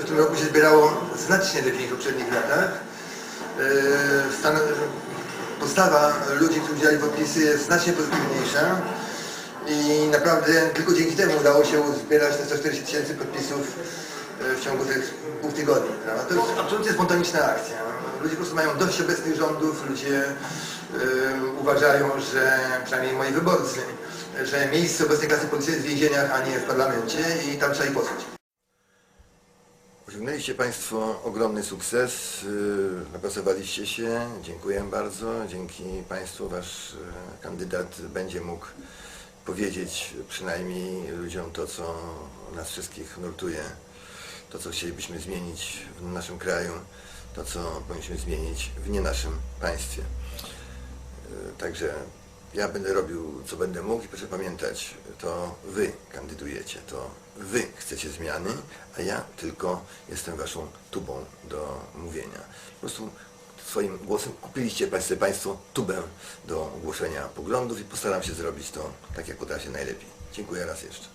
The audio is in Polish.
W tym roku się zbierało znacznie lepiej niż w poprzednich latach. Yy, Stan, postawa ludzi, którzy wzięli podpisy jest znacznie pozytywniejsza i naprawdę tylko dzięki temu udało się uzbierać te 140 tysięcy podpisów yy, w ciągu tych dwóch tygodni. Prawda? To jest absolutnie spontaniczna akcja. Ludzie po prostu mają dość obecnych rządów, ludzie yy, uważają, że przynajmniej moi wyborcy, że miejsce obecnej klasy politycznej jest w więzieniach, a nie w parlamencie i tam trzeba ich posłać. Osiągnęliście Państwo ogromny sukces, yy, napracowaliście się, dziękuję bardzo. Dzięki Państwu Wasz yy, kandydat będzie mógł powiedzieć przynajmniej ludziom to, co nas wszystkich nurtuje, to, co chcielibyśmy zmienić w naszym kraju, to, co powinniśmy zmienić w nie naszym państwie. Yy, Także ja będę robił, co będę mógł i proszę pamiętać, to Wy kandydujecie, to Wy chcecie zmiany, a ja tylko jestem Waszą tubą do mówienia. Po prostu swoim głosem kupiliście Państwo, tubę do głoszenia poglądów i postaram się zrobić to tak, jak uda się najlepiej. Dziękuję raz jeszcze.